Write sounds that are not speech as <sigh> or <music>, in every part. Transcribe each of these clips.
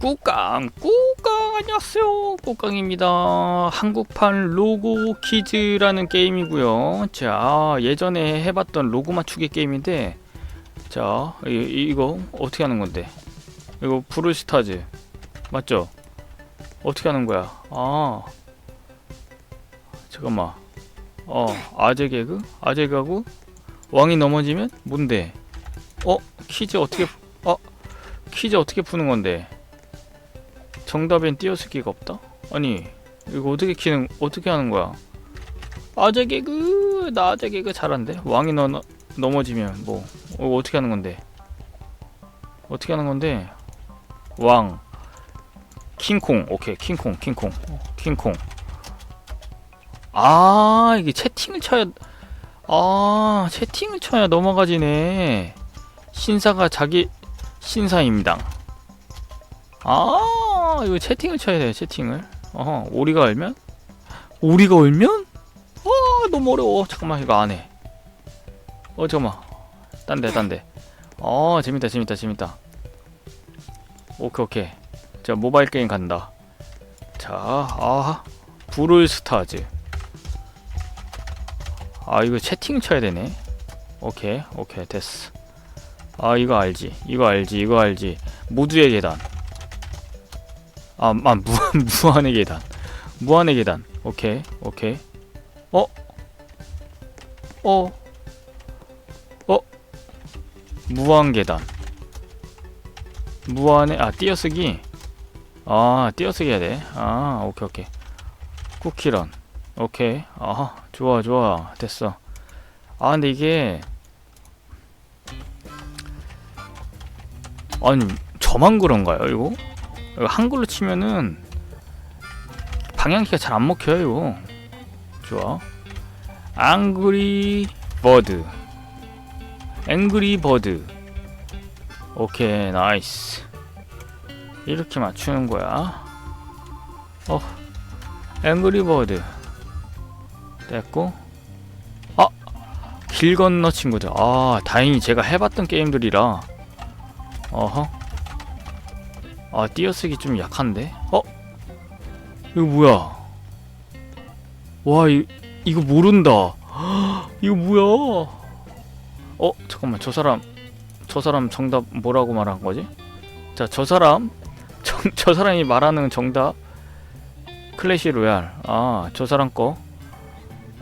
꾸깡 꾸깡 안녕하세요. 꾸깡입니다. 한국판 로고 퀴즈라는 게임이고요. 자 예전에 해봤던 로고 맞추기 게임인데 자 이, 이거 어떻게 하는 건데? 이거 브루스타즈. 맞죠? 어떻게 하는 거야? 아 잠깐만. 어 아재 개그? 아재 개그 왕이 넘어지면 뭔데? 어 퀴즈 어떻게 어 퀴즈 어떻게 푸는 건데 정답엔 띄어쓰기가 없다? 아니 이거 어떻게 키는 어떻게 하는 거야? 아재 개그 나 아재 개그 잘한데 왕이 너 넘어지면 뭐 어, 어떻게 하는 건데? 어떻게 하는 건데? 왕 킹콩 오케이 킹콩 킹콩 어, 킹콩 아 이게 채팅을 쳐야 아 채팅을 쳐야 넘어가지네 신사가 자기 신사임당 아 이거 채팅을 쳐야 돼요 채팅을. 어허 오리가 얼면? 오리가 얼면? 아 너무 어려워. 잠깐만 이거 안해. 어 잠깐만. 딴데 딴데. 어 재밌다 재밌다 재밌다. 오케이 오케이. 자 모바일 게임 간다. 자아 브룰 스타즈. 아 이거 채팅 쳐야 되네. 오케이 오케이 됐어. 아 이거 알지. 이거 알지 이거 알지. 모두의 계단 아, 아 무, <laughs> 무한의 계단. 무한의 계단. 오케이 오케이. 어? 어? 어? 무한 계단. 무한의 아 띄어쓰기? 아 띄어쓰기 해야 돼 아 오케이 오케이. 쿠키런. 오케이. 아 좋아 좋아. 됐어. 아 근데 이게 아니 저만 그런가요 이거? 한글로 치면은 방향키가 잘 안 먹혀요. 좋아. 앙그리 버드 앵그리 버드 오케이 나이스. 이렇게 맞추는 거야. 어 앵그리 버드 됐고. 아 길 건너 친구들. 아 다행히 제가 해봤던 게임들이라. 어허 아 띄어쓰기 좀 약한데? 어? 이거 뭐야? 와 이, 이거 모른다 <gasps> 이거 뭐야? 어? 잠깐만 저 사람 저 사람 정답 뭐라고 말한 거지? 자 저 사람 <laughs> 정, 저 사람이 말하는 정답 클래시 로얄 아 저 사람 거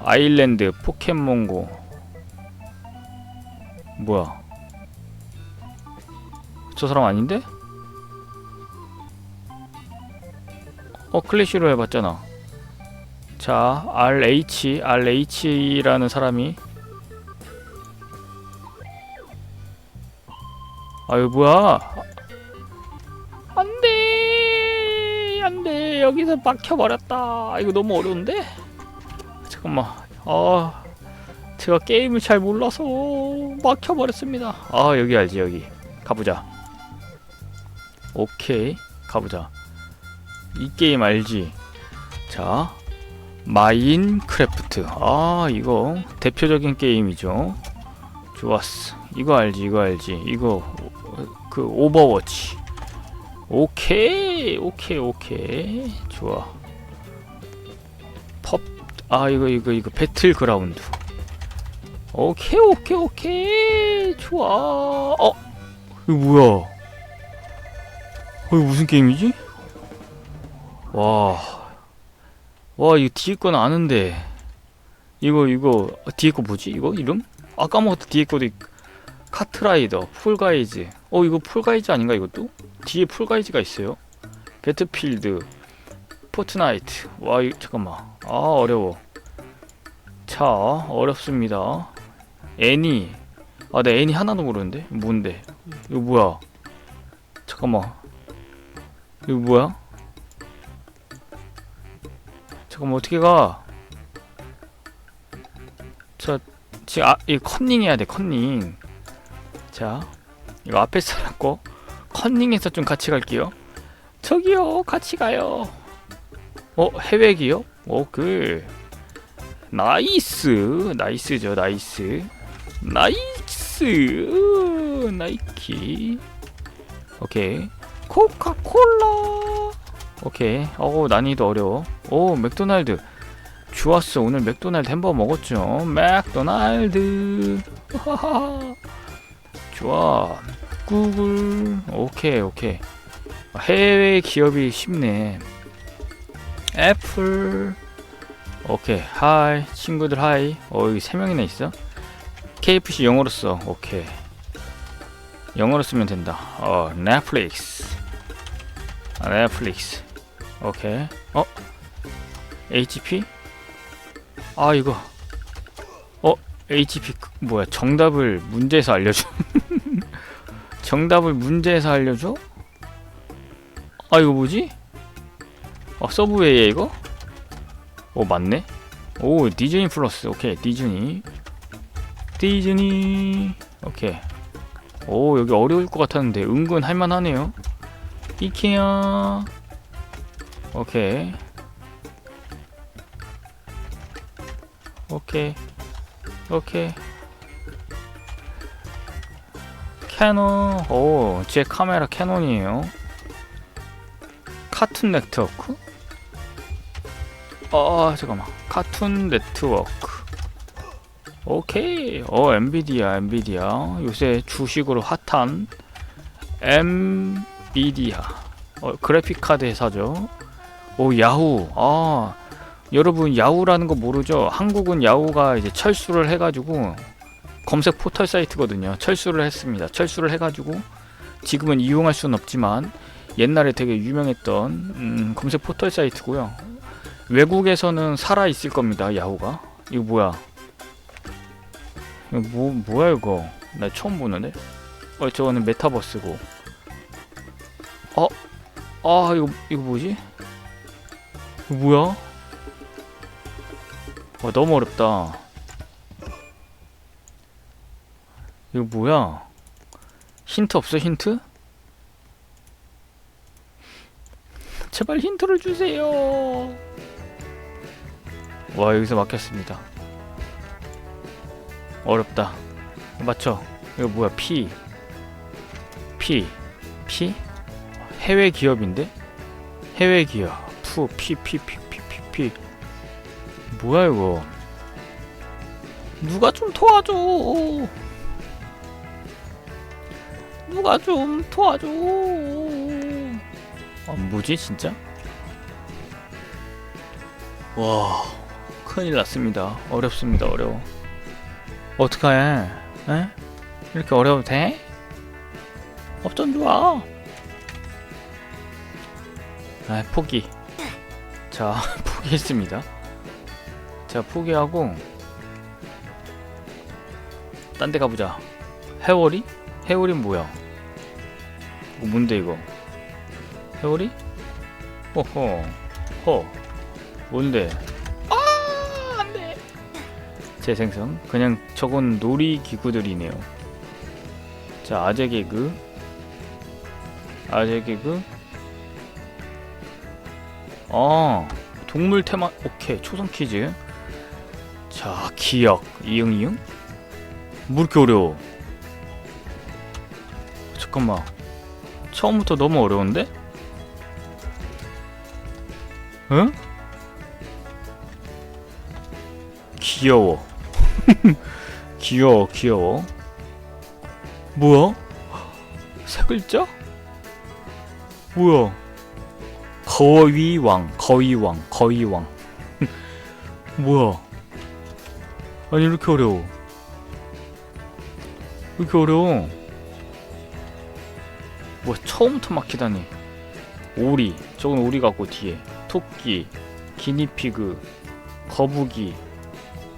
아일랜드 포켓몬고 뭐야 저 사람 아닌데? 어 클래시로 해봤잖아. 자 RH RH라는 사람이. 아유 뭐야? 안돼! 안돼! 여기서 막혀버렸다. 이거 너무 어려운데? 잠깐만. 아 제가 게임을 잘 몰라서 막혀버렸습니다. 아 여기 알지 여기. 가보자. 오케이 가보자 이 게임 알지? 자, 마인크래프트. 아, 이거 대표적인 게임이죠. 좋았어. 이거 알지? 이거 알지? 이거 그 오버워치. 오케이, 오케이, 오케이. 좋아. 펍. 아, 이거 이거 이거 배틀그라운드. 오케이, 오케이, 오케이. 좋아. 어, 이거 뭐야? 어, 이거 무슨 게임이지? 와, 와 이거 뒤에 거는 아는데 이거 이거 뒤에 거 뭐지? 이거 이름? 아 까먹었다 뒤에 거도 있- 카트라이더, 풀가이즈. 어 이거 풀가이즈 아닌가 이것도? 뒤에 풀가이즈가 있어요. 배틀필드, 포트나이트. 와 이거 잠깐만. 아 어려워. 자 어렵습니다. 애니. 아 나 애니 하나도 모르는데 뭔데? 이거 뭐야? 잠깐만. 이거 뭐야? 잠깐만 어떻게 가? 저 지금 아, 이 컨닝 해야 돼 컨닝. 자 이거 앞에 거 컨닝해서 좀 같이 갈게요. 저기요 같이 가요. 어 해외기요? 오그 나이스 나이스죠 나이스 나이스 으, 나이키 오케이 코카콜라 오케이 어우 난이도 어려워 오 맥도날드. 좋았어. 오늘 맥도날드 햄버거 먹었죠? 맥도날드. <laughs> 좋아. 구글. 오케이 오케이. 해외 기업이 쉽네. 애플. 오케이. 하이. 친구들 하이. 어 여기 세 명이나 있어? KFC 영어로 써. 오케이. 영어로 쓰면 된다. 어 넷플릭스. 아, 넷플릭스. 오케이. 어 HP 아 이거. 어 HP 그- 뭐야 정답을 문제에서 알려줘. <laughs> 정답을 문제에서 알려줘? 아 이거 뭐지? 아 서브웨이야 이거? 오 맞네. 오 디즈니 플러스. 오케이 디즈니. 디즈니. 오케이. 오 여기 어려울 것 같았는데 은근 할만하네요. 이케아. 오케이 오케이. 오케이. 캐논. 오제 카메라 캐논이에요. 카툰 네트워크? 아 잠깐만. 카툰 네트워크. 오케이. 어 엔비디아 엔비디아. 요새 주식으로 핫한 엔비디아. 어, 그래픽 카드 회사죠. 오 야후. 아 여러분 야후라는 거 모르죠? 한국은 야후가 이제 철수를 해가지고 검색 포털 사이트거든요. 철수를 했습니다. 철수를 해가지고 지금은 이용할 수는 없지만 옛날에 되게 유명했던 음, 검색 포털 사이트고요. 외국에서는 살아 있을 겁니다 야후가. 이거 뭐야? 이거 뭐 뭐야 이거? 나 처음 보는데? 어 저거는 메타버스고. 어 아 이거 이거 뭐지? 이거 뭐야 와 너무 어렵다. 이거 뭐야? 힌트 없어 힌트? 제발 힌트를 주세요. 와 여기서 막혔습니다. 어렵다. 맞춰. 이거 뭐야? P. P. P? 해외 기업인데? 해외 기업. 푸 P P P P P P 뭐야 이거? 누가 좀 도와줘. 누가 좀 도와줘. 아 뭐지 진짜? 와 큰일 났습니다. 어렵습니다 어려워. 어떡해? 에? 이렇게 어려워도 돼? 어쩜 좋아. 아 포기. 자 <laughs> 포기했습니다 자 포기하고 딴 데 가보자. 해월이? 해월이 뭐야? 이거 뭔데 이거? 해월이? 호호 허 뭔데? 아 안돼. 재생성 그냥 저건 놀이기구들이네요. 자 아재 개그. 아재 개그. 아 동물 테마 오케이 초성 퀴즈 자 기억 이응 이응 뭐 이렇게 어려워 잠깐만 처음부터 너무 어려운데? 응? 귀여워 <laughs> 귀여워 귀여워 뭐야? 세 글자? 뭐야 거위왕 거위왕 거위왕 <laughs> 뭐야 아니 이렇게 어려워. 왜 이렇게 어려워. 뭐 처음부터 막히다니. 오리. 저건 오리 같고 뒤에. 토끼 기니피그 거북이.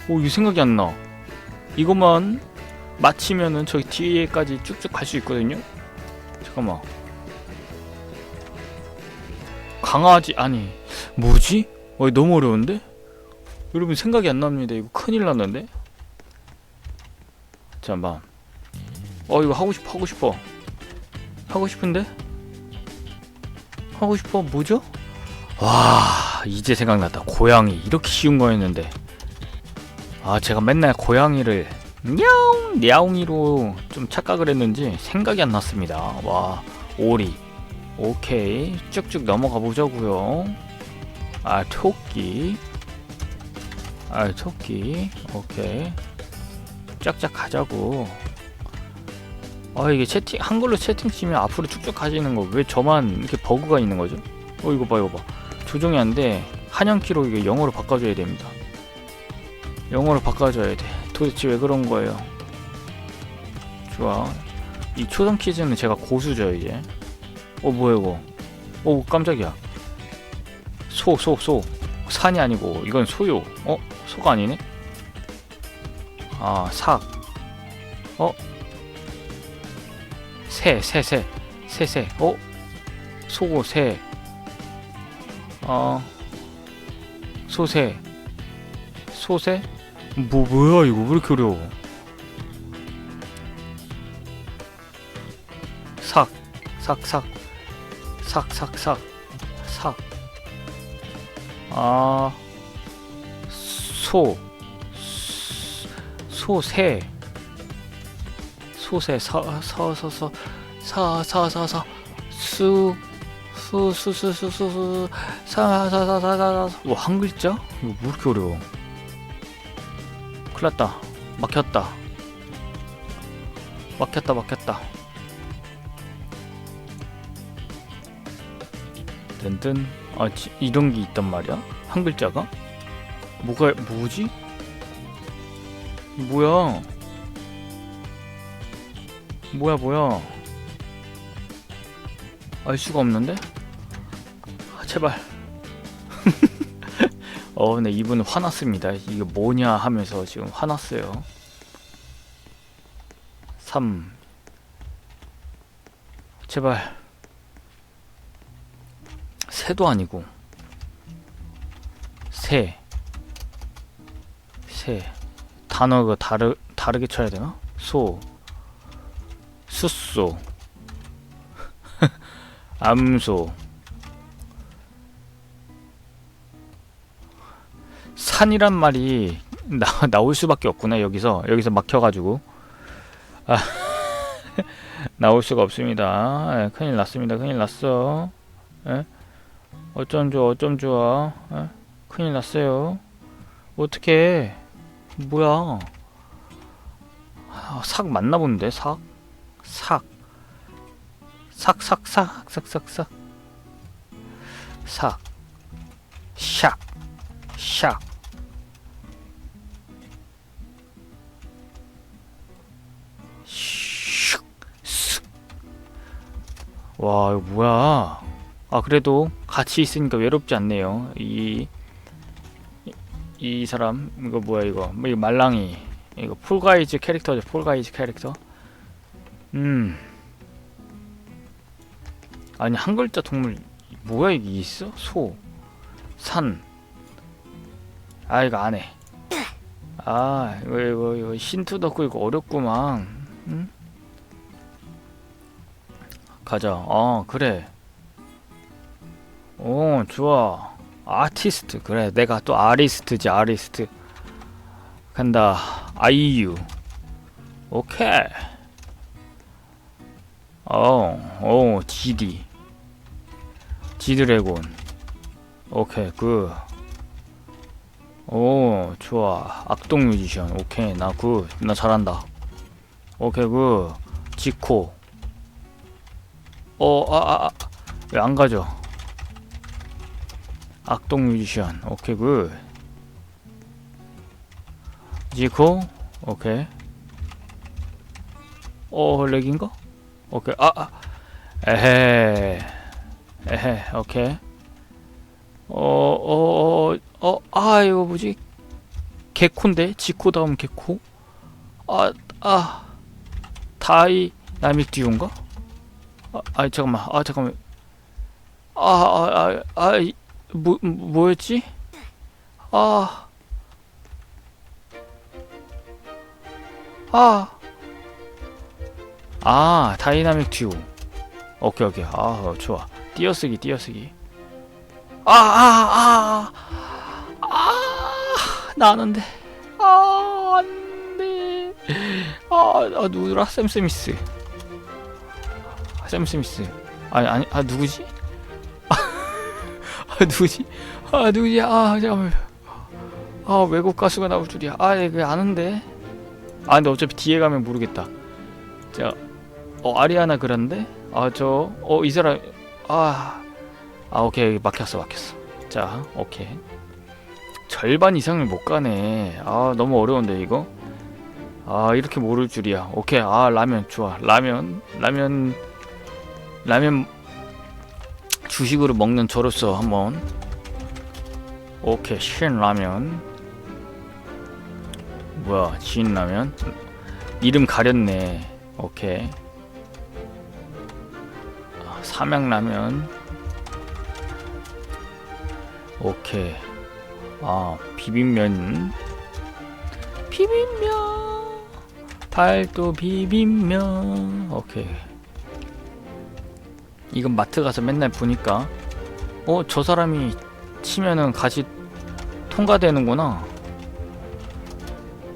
오 이거 생각이 안나. 이것만 맞히면은 저기 뒤에까지 쭉쭉 갈 수 있거든요? 잠깐만. 강아지 아니 뭐지? 어 너무 어려운데? 여러분 생각이 안 납니다. 이거 큰일 났는데? 잠깐만 어 이거 하고 싶어 하고 싶어. 하고 싶은데? 하고 싶어? 뭐죠? 와 이제 생각났다. 고양이. 이렇게 쉬운 거였는데. 아 제가 맨날 고양이를 냐옹 냐옹이로 좀 착각을 했는지 생각이 안 났습니다. 와 오리. 오케이. 쭉쭉 넘어가 보자고요. 아 토끼 아 토끼. 오케이. 쫙쫙 가자고. 아 이게 채팅 한글로 채팅 치면 앞으로 쭉쭉 가지는 거 왜 저만 이렇게 버그가 있는 거죠? 어 이거 봐 이거 봐. 조정이 안 돼. 한영키로 이게 영어로 바꿔줘야 됩니다. 영어로 바꿔줘야 돼. 도대체 왜 그런 거예요? 좋아. 이 초성 퀴즈는 제가 고수죠 이제. 어 뭐야 이거? 어 깜짝이야. 소 소 소. 산이 아니고 이건 소요. 어 소가 아니네? 아 삭. 어? 새, 새, 새, 새, 새, 어? 소고, 새, 어, 소새, 소새? 뭐, 뭐야, 이거? 왜 이렇게 어려워? 삭, 삭, 삭, 삭, 삭, 삭, 삭, 아, 소, 소새, 소새 서 서 서 서 사 사 사 사 수 수 수 수 수수 사사 사 사 사 와 한 글자? 이거 왜 이렇게 어려워 큰일 났다 막혔다 막혔다 막혔다 든든 아 지, 이런 게 있단 말이야? 한 글자가? 뭐가 뭐지? 뭐야? 뭐야 뭐야? 알 수가 없는데? 아, 제발. <laughs> 어 근데 이분 화났습니다. 이게 뭐냐 하면서 지금 화났어요. 3 제발. 새도 아니고. 새 새 단어가 다르, 다르게 쳐야 되나? 소. 숫소. <laughs> 암소. 산이란 말이 나, <laughs> 나올 수밖에 없구나 여기서. 여기서 막혀가지고. 아 <laughs> 나올 수가 없습니다. 예, 큰일 났습니다. 큰일 났어. 예? 어쩜 좋아 어쩜 좋아. 예? 큰일 났어요. 어떻게 뭐야 아, 삭 맞나 본데 삭 삭. 삭, 삭, 삭, 삭, 삭, 삭. 삭. 샥. 샥. 슉. 쓱. 와, 이거 뭐야. 아, 그래도 같이 있으니까 외롭지 않네요. 이, 이, 이 사람, 이거 뭐야, 이거. 뭐, 이거 말랑이. 이거 폴가이즈 캐릭터죠, 폴가이즈 캐릭터. 음. 아니 한 글자 동물 뭐야 이게 있어? 소, 산. 아 이거 안 해. 아 이거 이거 이거 힌트 덕고 이거 어렵구만. 응? 가자. 어 그래. 오 좋아. 아티스트 그래 내가 또 아리스트지 아리스트. 간다. 아이유. 오케이. 어, 어, GD. 지드래곤. 오케이, 그. 오, 좋아. 악동 뮤지션. 오케이, 나 그, 나 잘한다. 오케이, 그. 지코. 어, 아, 가죠? 악동 뮤지션. 오케이, 그. 지코. 오케이. 어, 렉인가? 오케이 아, 아. 에헤 에헤 오케이 어어어어 어, 아 이거 뭐지 개코인데 지코 다음 개코 아아 다이 나믹 듀오인가 아, 아 잠깐만 아 잠깐만 아아아아 뭐 뭐였지? 아. 아. 아 다이나믹 듀오. 오케이 오케이. 아 어, 좋아. 띄어쓰기 띄어쓰기. 아 아 아. 아 나는데. 아 안 돼. 아, 아 누구더라? 샘 스미스. 샘 스미스. 아니 아니 아 누구지? 아 누구지? 아 누구지? 아 잠깐만. 아 외국 가수가 나올 줄이야. 아 이거 아는데. 아 근데 어차피 뒤에 가면 모르겠다. 자, 어 아리아나 그란데? 아 저 어 이 사람 아. 아 오케이 막혔어 막혔어. 자 오케이. 절반 이상을 못 가네. 아 너무 어려운데 이거. 아 이렇게 모를 줄이야. 오케이 아 라면 좋아. 라면 라면 라면 주식으로 먹는 저로서 한번. 오케이 신 라면. 뭐야 진 라면? 이름 가렸네. 오케이. 아, 삼양 라면. 오케이. 아 비빔면. 비빔면. 팔도 비빔면. 오케이 이건 마트 가서 맨날 보니까 어 저 사람이 치면은 같이 통과되는구나.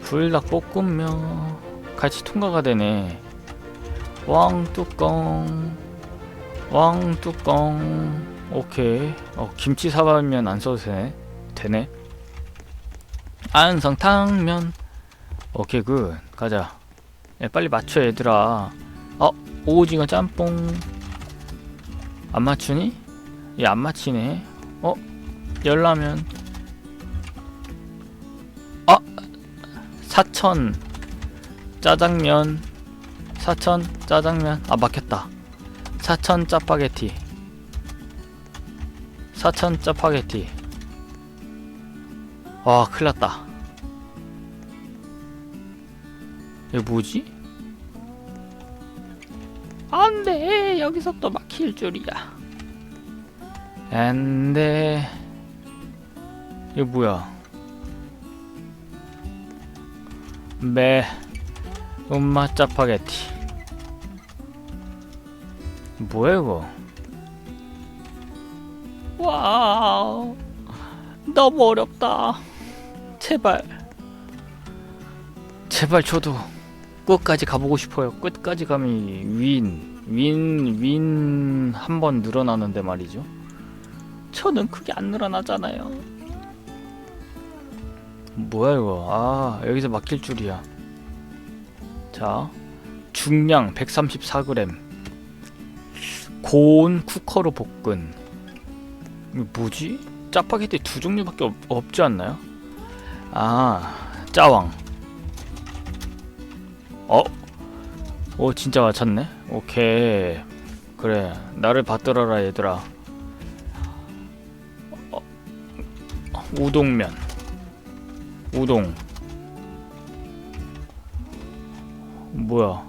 불닭볶음면 같이 통과가 되네. 왕뚜껑 왕뚜껑. 오케이. 어 김치 사발면 안 써도 되네 되네. 안성탕면. 오케이 굿. 가자. 야, 빨리 맞춰 얘들아. 어 오징어 짬뽕 안 맞추니? 얘 안 맞히네. 어? 열라면. 아! 사천. 짜장면. 사천 짜장면. 아, 막혔다. 사천 짜파게티. 사천 짜파게티. 와, 큰일 났다. 이거 뭐지? 안 돼! 여기서 또 막힐 줄이야. 안돼. 이거 뭐야? 매 엄마 짜파게티. 뭐야 이거? 와우. 너무 어렵다. 제발. 제발 저도 끝까지 가보고 싶어요. 끝까지 가면 윈, 윈, 윈 한 번 늘어나는데 말이죠. 저는 그게 안 늘어나잖아요. 뭐야 이거? 아 여기서 막힐 줄이야. 자, 중량 134g. 고온 쿠커로 볶은. 뭐지? 짜파게티 두 종류밖에 없, 없지 않나요? 아, 짜왕. 어? 오 진짜 맞췄네. 오케이. 그래 나를 받들어라 얘들아. 어, 우동면. 우동. 뭐야?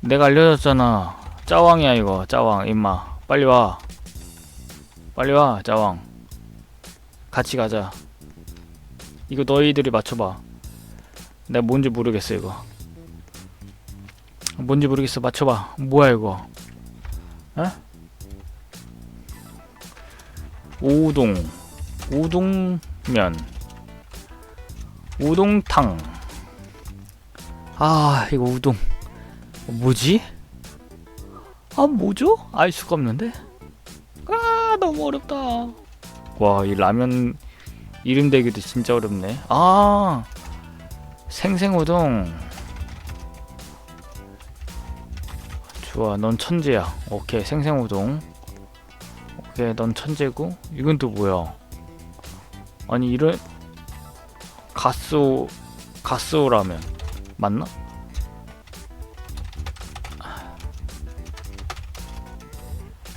내가 알려줬잖아. 짜왕이야 이거. 짜왕 임마. 빨리 와. 빨리 와 짜왕. 같이 가자. 이거 너희들이 맞춰봐. 내가 뭔지 모르겠어 이거. 뭔지 모르겠어 맞춰봐. 뭐야 이거? 에? 우동, 우동면, 우동탕. 아 이거 우동. 뭐지? 아 뭐죠? 알 수가 없는데. 아 너무 어렵다. 와 이 라면 이름 대기도 진짜 어렵네. 아 생생우동. 좋아, 넌 천재야. 오케이, 생생우동. 오케이, 넌 천재고. 이건 또 뭐야? 아니 이런 가스오 가스오 라면 맞나?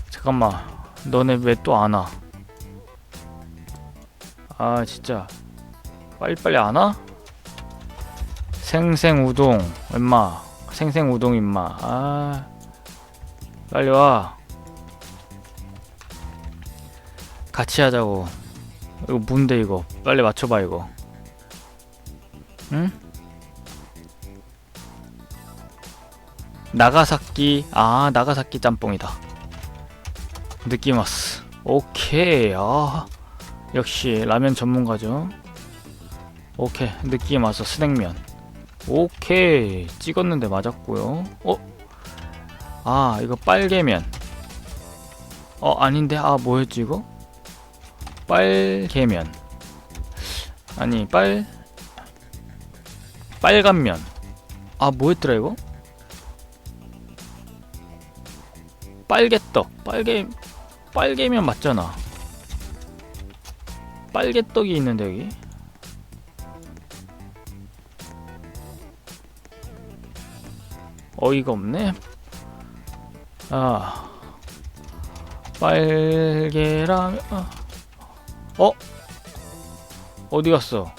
잠깐만, 너네 왜 또 안 와? 아 진짜. 빨리빨리 안 와? 생생우동 임마. 생생우동 임마. 아 빨리 와. 같이 하자고. 이거 뭔데 이거? 빨리 맞춰봐 이거. 응? 나가사키 아 나가사키 짬뽕이다. 느낌 왔어. 오케이 아 역시 라면 전문가죠. 오케이 느낌 와서 스낵면. 오케이 찍었는데 맞았고요 어? 아 이거 빨개면 어 아닌데 아 뭐였지 이거? 빨개면 아니 빨 빨간면 아 뭐였더라 이거? 빨개떡 빨개 빨개면 맞잖아 빨개떡이 있는데 여기? 어이가 없네. 아 빨개라면 아. 어? 어디 갔어?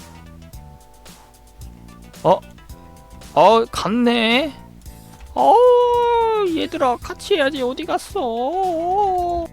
어? 어 갔네? 어 얘들아 같이 해야지. 어디 갔어